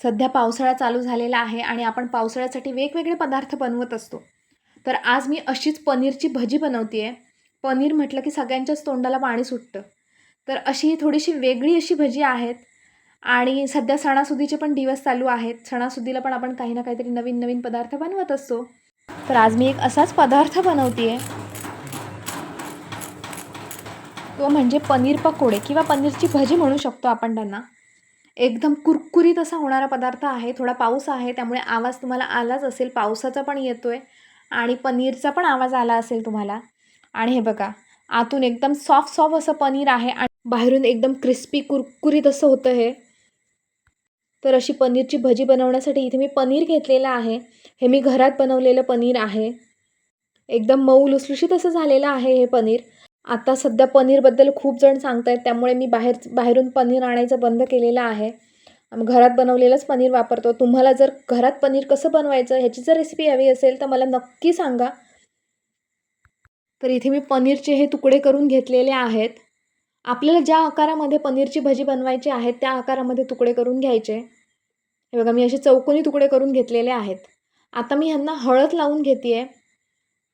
सध्या पावसाळा चालू झालेला आहे आणि आपण पावसाळ्यासाठी वेगवेगळे पदार्थ बनवत असतो. तर आज मी अशीच पनीरची भजी बनवते आहे पनीर म्हटलं की सगळ्यांच्याच तोंडाला पाणी सुटतं. तर अशी थोडीशी वेगळी अशी भजी आहेत आणि सध्या सणासुदीचे पण दिवस चालू आहेत. सणासुदीला पण आपण काही ना काहीतरी नवीन नवीन पदार्थ बनवत असतो. तर आज मी एक असाच पदार्थ बनवते आहे तो म्हणजे पनीर पकोडे किंवा पनीरची भजी म्हणू शकतो आपण त्यांना. एकदम कुरकुरीत असा होणारा पदार्थ आहे थोडा पाऊस आहे त्यामुळे आवाज तुम्हाला आलाच असेल पावसाचा पण येतो आहे आणि पनीरचा पण आवाज आला असेल तुम्हाला. आणि हे बघा आतून एकदम सॉफ्ट सॉफ्ट असं पनीर आहे आणि बाहेरून एकदम क्रिस्पी कुरकुरीत असं होतं हे. तर अशी पनीरची भजी बनवण्यासाठी इथे मी पनीर घेतलेलं आहे. हे मी घरात बनवलेलं पनीर आहे. एकदम मऊ लुसलुशीत असं झालेलं आहे हे पनीर. आता सध्या पनीरबद्दल खूप जण सांगत आहेत त्यामुळे मी बाहेर बाहेरून पनीर आणायचं बंद केलेलं आहे. घरात बनवलेलंच पनीर वापरतो. तुम्हाला जर घरात पनीर कसं बनवायचं ह्याची जर रेसिपी हवी असेल तर मला नक्की सांगा. तर इथे मी पनीरचे हे तुकडे करून घेतलेले आहेत. आपल्याला ज्या आकारामध्ये पनीरची भजी बनवायची आहे त्या आकारामध्ये तुकडे करून घ्यायचे. हे बघा मी असे चौकोनी तुकडे करून घेतलेले आहेत. आता मी ह्यांना हळद लावून घेते आहे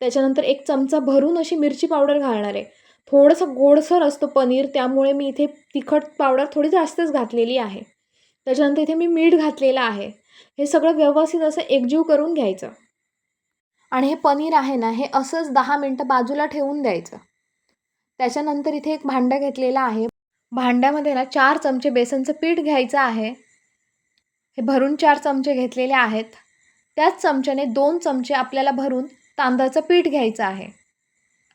त्याच्यानंतर एक चमचा भरून अशी मिरची पावडर घालणार आहे. थोडंसं गोडसर असतो पनीर त्यामुळे मी इथे तिखट पावडर थोडी जास्तच घातलेली आहे. त्याच्यानंतर इथे मी मीठ घातलेलं आहे. हे सगळं व्यवस्थित असं एकजीव करून घ्यायचं. आणि हे पनीर आहे ना हे असंच दहा मिनटं बाजूला ठेवून द्यायचं. त्याच्यानंतर इथे एक भांडं घेतलेलं आहे. भांड्यामध्ये ना चार चमचे बेसनचं पीठ घ्यायचं आहे. हे भरून चार चमचे घेतलेले आहेत. त्याच चमच्याने दोन चमचे आपल्याला भरून तांदळाचं पीठ घ्यायचं आहे.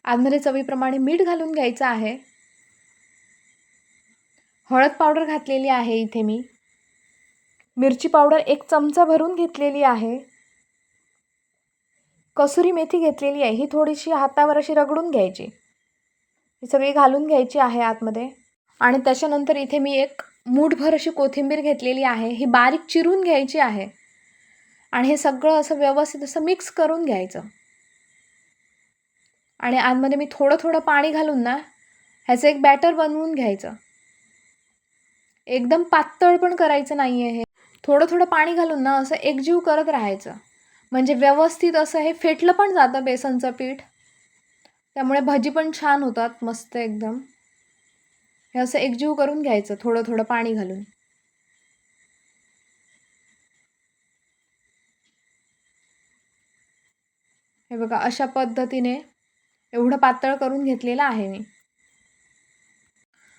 आतमध्ये चवीप्रमाणे मीठ घालून घ्यायचं आहे. हळद पावडर घातलेली आहे इथे मी. मिरची पावडर एक चमचा भरून घेतलेली आहे. कसुरी मेथी घेतलेली आहे. ही थोडीशी हातावर अशी रगडून घ्यायची. ही सगळी घालून घ्यायची आहे आतमध्ये. आणि त्याच्यानंतर इथे मी एक मूठभर अशी कोथिंबीर घेतलेली आहे. ही बारीक चिरून घ्यायची आहे. आणि हे सगळं असं व्यवस्थित असं मिक्स करून घ्यायचं. आणि आतमध्ये मी थोडं थोडं पाणी घालून ना ह्याचं एक बॅटर बनवून घ्यायचं. एकदम पातळ पण करायचं नाही आहे हे. थोडं थोडं पाणी घालून ना असं एकजीव करत राहायचं. म्हणजे व्यवस्थित असं हे फेटलं पण जातं बेसनचं पीठ. त्यामुळे भजी पण छान होतात मस्त एकदम. हे असं एकजीव करून घ्यायचं थोडं थोडं पाणी घालून. हे बघा अशा पद्धतीने एवढं पातळ करून घेतलेलं आहे मी.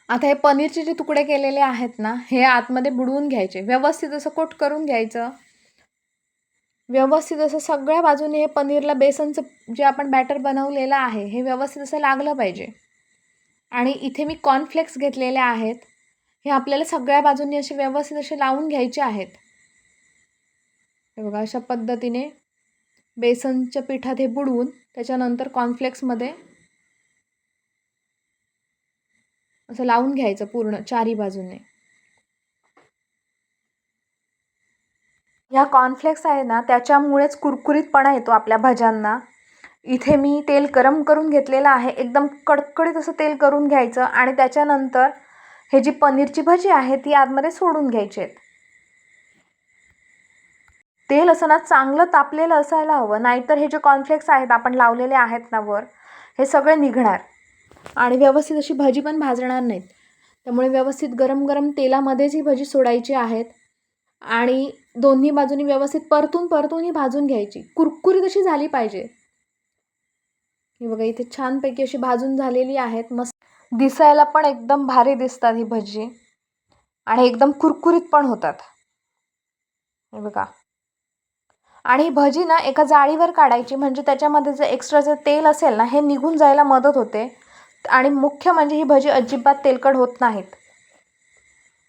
आता हे पनीरचे जे तुकडे केलेले आहेत ना हे आतमध्ये बुडवून घ्यायचे. व्यवस्थित असं कोट करून घ्यायचं. व्यवस्थित असं सगळ्या बाजूने हे पनीरला बेसनचं जे आपण बॅटर बनवलेलं आहे हे व्यवस्थित असं लागलं पाहिजे. आणि इथे मी कॉर्नफ्लेक्स घेतलेले आहेत. हे आपल्याला सगळ्या बाजूंनी असे व्यवस्थित असे लावून घ्यायचे आहेत. हे बघा अशा पद्धतीने बेसनच्या पिठात हे बुडवून त्याच्यानंतर कॉर्नफ्लेक्समध्ये असं लावून घ्यायचं पूर्ण चारी बाजूने. ह्या कॉर्नफ्लेक्स आहे ना त्याच्यामुळेच कुरकुरीतपणा येतो आपल्या भज्यांना. इथे मी तेल गरम करून घेतलेलं आहे एकदम कडकडीत असं तेल करून घ्यायचं आणि त्याच्यानंतर हे जी पनीरची भजी आहे ती आतमध्ये सोडून घ्यायची आहेत. तेल असं ना चांगलं तापलेलं असायला हवं. नाहीतर हे जे कॉर्नफ्लेक्स आहेत आपण लावलेले आहेत ना वर हे सगळे निघणार. आणि व्यवस्थित अशी भजी पण भाजणार नाहीत. त्यामुळे व्यवस्थित गरम गरम तेलामध्येच ही भजी सोडायची आहेत. आणि दोन्ही बाजूनी व्यवस्थित परतून परतून ही भाजून घ्यायची. कुरकुरीत अशी झाली पाहिजे. ही बघा इथे छानपैकी अशी भाजून झालेली आहेत. मस्त. दिसायला पण एकदम भारी दिसतात ही भजी. आणि एकदम कुरकुरीत पण होतात. हे बघा. आणि भजी ना एका जाळीवर काढायची म्हणजे त्याच्यामध्ये जे एक्स्ट्राचं तेल असेल ना हे निघून जायला मदत होते. आणि मुख्य म्हणजे ही भजी अजिबात तेलकट होत नाहीत.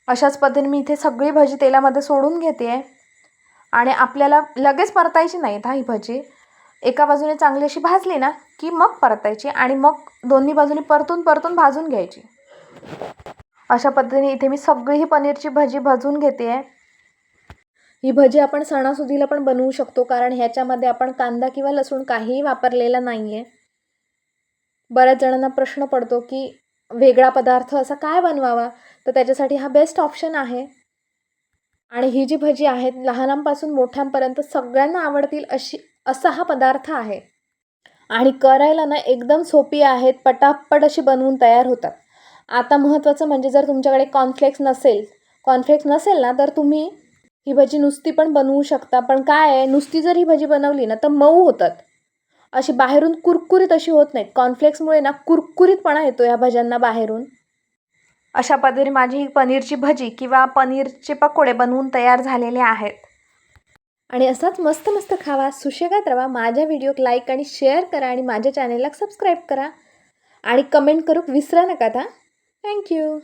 अशाच पद्धतीने मी इथे सगळी भजी तेलामध्ये सोडून घेते आहे आणि आपल्याला लगेच परतायची नाहीत हा ही भजी. एका बाजूने चांगली अशी भाजली ना की मग परतायची आणि मग दोन्ही बाजूनी परतून परतून भाजून घ्यायची. अशा पद्धतीने इथे मी सगळी ही पनीरची भजी भाजून घेते आहे ही भजी आपण सणासुदीला पण बनवू शकतो कारण ह्याच्यामध्ये आपण कांदा किंवा लसूण काहीही वापरलेला नाही आहे बऱ्याच जणांना प्रश्न पडतो की वेगळा पदार्थ असा काय बनवावा? तर त्याच्यासाठी हा बेस्ट ऑप्शन आहे. आणि ही जी भजी आहेत लहानांपासून मोठ्यांपर्यंत सगळ्यांना आवडतील अशी असा हा पदार्थ आहे. आणि करायला ना एकदम सोपी आहेत पटापट अशी बनवून तयार होतात. आता महत्त्वाचं म्हणजे जर तुमच्याकडे कॉर्नफ्लेक्स नसेल कॉर्नफ्लेक्स नसेल ना तर तुम्ही ही भजी नुसती पण बनवू शकता पण काय आहे नुसती जर ही भजी बनवली ना तर मऊ होतात. अशी बाहेरून कुरकुरीत अशी होत नाहीत कॉर्नफ्लेक्समुळे ना कुरकुरीतपणा येतो या भज्यांना बाहेरून. अशा पद्धतीने माझी ही पनीरची भजी किंवा पनीरचे पकोडे बनवून तयार झालेले आहेत. आणि असाच मस्त मस्त खावा सुशेगात राहा माझ्या व्हिडिओक लाईक आणि शेअर करा आणि माझ्या चॅनेलला सबस्क्राईब करा. आणि कमेंट करूक विसरा नका आता थँक्यू.